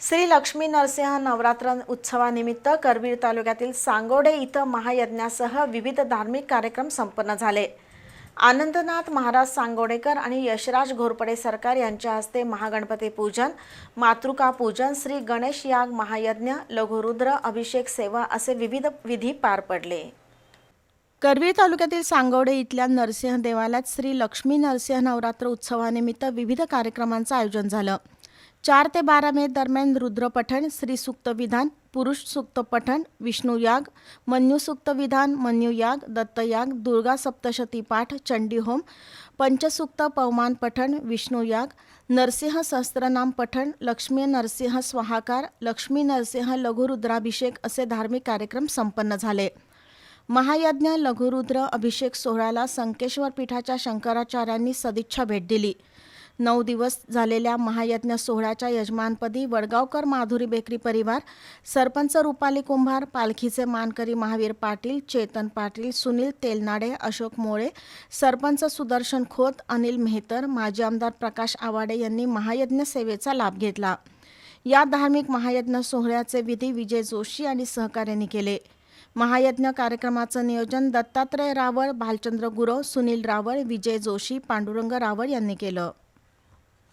श्री लक्ष्मी नरसिंह नवरात्र उत्सवानिमित्त करवीर तालुक्यातील सांगोडे इथं महायज्ञासह विविध धार्मिक कार्यक्रम संपन्न झाले. आनंदनाथ महाराज सांगोडेकर आणि यशराज घोरपडे सरकार यांच्या हस्ते महागणपती पूजन मातृका पूजन श्री गणेश याग महायज्ञ लघुरुद्र अभिषेक सेवा असे विविध विधी पार पडले. करवीर तालुक्यातील सांगवडे इथल्या नरसिंह देवालयात श्री लक्ष्मी नरसिंह नवरात्र उत्सवानिमित्त विविध कार्यक्रमांचं आयोजन झालं. चार ते बारा मे दरम्यान रुद्रपठण श्रीसूक्त विधान पुरुष सुक्त पठण विष्णू याग विधान मन्यूयाग दत्तयाग दुर्गा सप्तशती पाठ चंडीहोम पंचसूक्त पवमान पठण विष्णूयाग नरसिंह सहस्त्रनाम पठण लक्ष्मी नरसिंह स्वाहाकार लक्ष्मी नरसिंह लघुरुद्राभिषेक असे धार्मिक कार्यक्रम संपन्न झाले. महायज्ञ लघुरुद्र अभिषेक सोहळ्याला संकेश्वर पीठाच्या शंकराचार्यांनी सदिच्छा भेट दिली. नऊ दिवस झालेल्या महायज्ञ सोहळ्याच्या यजमानपदी वडगावकर माधुरी बेकरी परिवार सरपंच रुपाली कुंभार पालखीचे मानकरी महावीर पाटील चेतन पाटील सुनील तेलनाडे अशोक मोळे सरपंच सुदर्शन खोत अनिल मेहतर माजी आमदार प्रकाश आवाडे यांनी महायज्ञ सेवेचा लाभ घेतला. या धार्मिक महायज्ञ सोहळ्याचे विधी विजय जोशी आणि सहकार्यांनी केले. महायज्ञ कार्यक्रमाचं नियोजन दत्तात्रय रावळ भालचंद्र गुरव सुनील रावळ विजय जोशी पांडुरंग रावळ यांनी केलं.